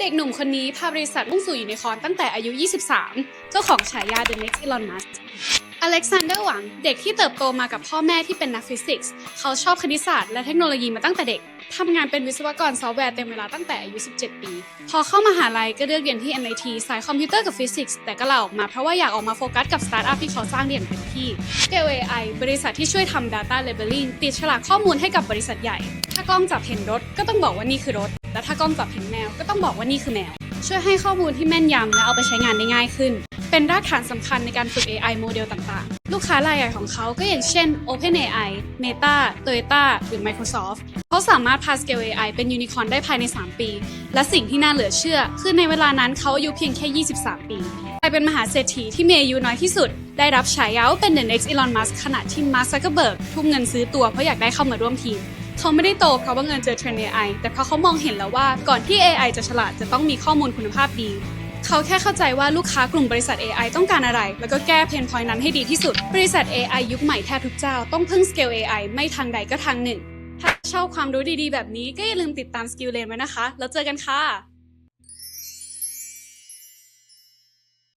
เด็กหนุ่มคนนี้พาบริษัทมุ่งสู่ยูนิคอร์นตั้งแต่อายุ 23 เจ้าของฉายา The Next Elon Musk อเล็กซานเดอร์หวัง เด็กที่เติบโตมากับพ่อแม่ที่เป็นนักฟิสิกส์ เขาชอบคณิตศาสตร์และเทคโนโลยีมาตั้งแต่เด็ก ทำงานเป็นวิศวกรซอฟต์แวร์เต็มเวลาตั้งแต่อายุ 17 ปี พอเข้ามาหาลัยก็เลือกเรียนที่ MIT สายคอมพิวเตอร์กับฟิสิกส์ แต่ก็ลาออกมาเพราะว่าอยากออกมาโฟกัสกับสตาร์ทอัพที่เขาสร้างได้อย่างเต็มที่ g a l AI บริษัทที่ช่วยทำ Data Labeling ติดฉลากข้อมูลให้กับบริษัทใหญ่ ถ้ากล้องจับเห็นรถก็ต้องบอกว่านี่คือรถ และถ้ากล้องจับเห็นแมวก็ต้องบอกว่านี่คือแมว ช่วยให้ข้อมูลที่แม่นยำและเอาไปใช้งานได้ง่ายขึ้น เป็นรากฐานสำคัญในการฝึก AI โมเดลต่างๆ ลูกค้ารายใหญ่ของเขาก็อย่างเช่น OpenAI Meta Toyota หรือ Microsoft เขาสามารถพา Scale AI เป็นยูนิคอร์นได้ภายใน 3 ปี และสิ่งที่น่าเหลือเชื่อ คือในเวลานั้นเขาอายุเพียงแค่ 23 ปีกลายเป็นมหาเศรษฐีที่มีอายุน้อยที่สุด ได้รับฉายาว่าเป็น The Next Elon Musk ขณะที่ Mark Zuckerberg ทุ่มเงินซื้อตัวเพราะอยากได้เข้ามาร่วมทีม เขาไม่ได้โตเพราะว่าเงินเจอเทรนด์ AI แต่เพราะเขามองเห็นแล้วว่าก่อนที่ AI จะฉลาดจะต้องมีข้อมูลคุณภาพดี เขาแค่เข้าใจว่าลูกค้ากลุ่มบริษัท AI ต้องการอะไร แล้วก็แก้เพนพอยนั้นให้ดีที่สุด บริษัท AI ยุคใหม่แทบทุกเจ้าต้องพึ่งสเกล AI ไม่ทางใดก็ทางหนึ่ง ถ้าชอบความรู้ดีๆ แบบนี้ก็อย่าลืมติดตาม Skill Lane ไว้นะคะ แล้วเจอกันค่ะ